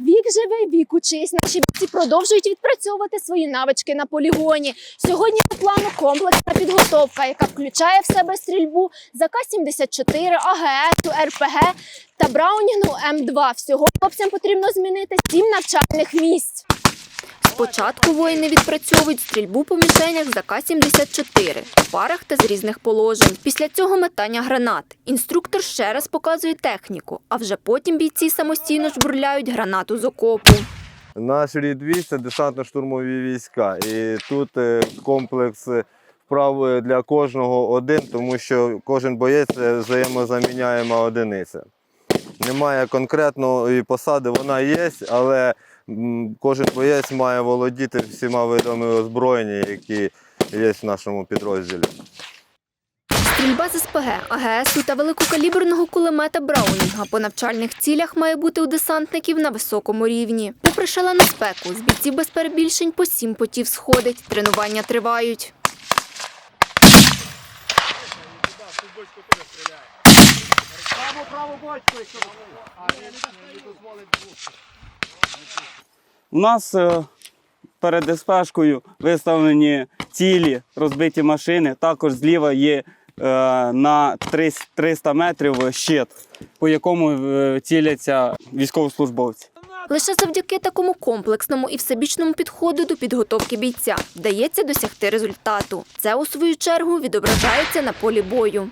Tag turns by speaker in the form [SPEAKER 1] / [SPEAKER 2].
[SPEAKER 1] Вік живе, вік учись. Наші бійці продовжують відпрацьовувати свої навички на полігоні. Сьогодні у плану комплексна підготовка, яка включає в себе стрільбу за К-74, АГС, РПГ та Браунінгу М2. Всього хлопцям потрібно змінити сім навчальних місць.
[SPEAKER 2] Спочатку воїни відпрацьовують стрільбу по мішенях з АК-74 в парах та з різних положень. Після цього метання гранат. Інструктор ще раз показує техніку, а вже потім бійці самостійно жбурляють гранату з окопу.
[SPEAKER 3] Наш рід військ – це десантно-штурмові війська. І тут е, комплекс е, вправ е, для кожного один, тому що кожен боєць це взаємозаміняєма одиниця. Немає конкретної посади, вона є, але кожен боєць має володіти всіма видами озброєння, які є в нашому підрозділі.
[SPEAKER 2] Стрільба з СПГ, АГСу та великокаліберного кулемета Браунінга по навчальних цілях має бути у десантників на високому рівні. Попри шалену спеку, з бійців без перебільшень по сім потів сходить. Тренування тривають.
[SPEAKER 4] У нас е, перед СПшкою виставлені цілі розбиті машини. Також зліва є е, на 300 300 метрів щит, по якому е, ціляться військовослужбовці.
[SPEAKER 2] Лише завдяки такому комплексному і всебічному підходу до підготовки бійця вдається досягти результату. Це у свою чергу відображається на полі бою.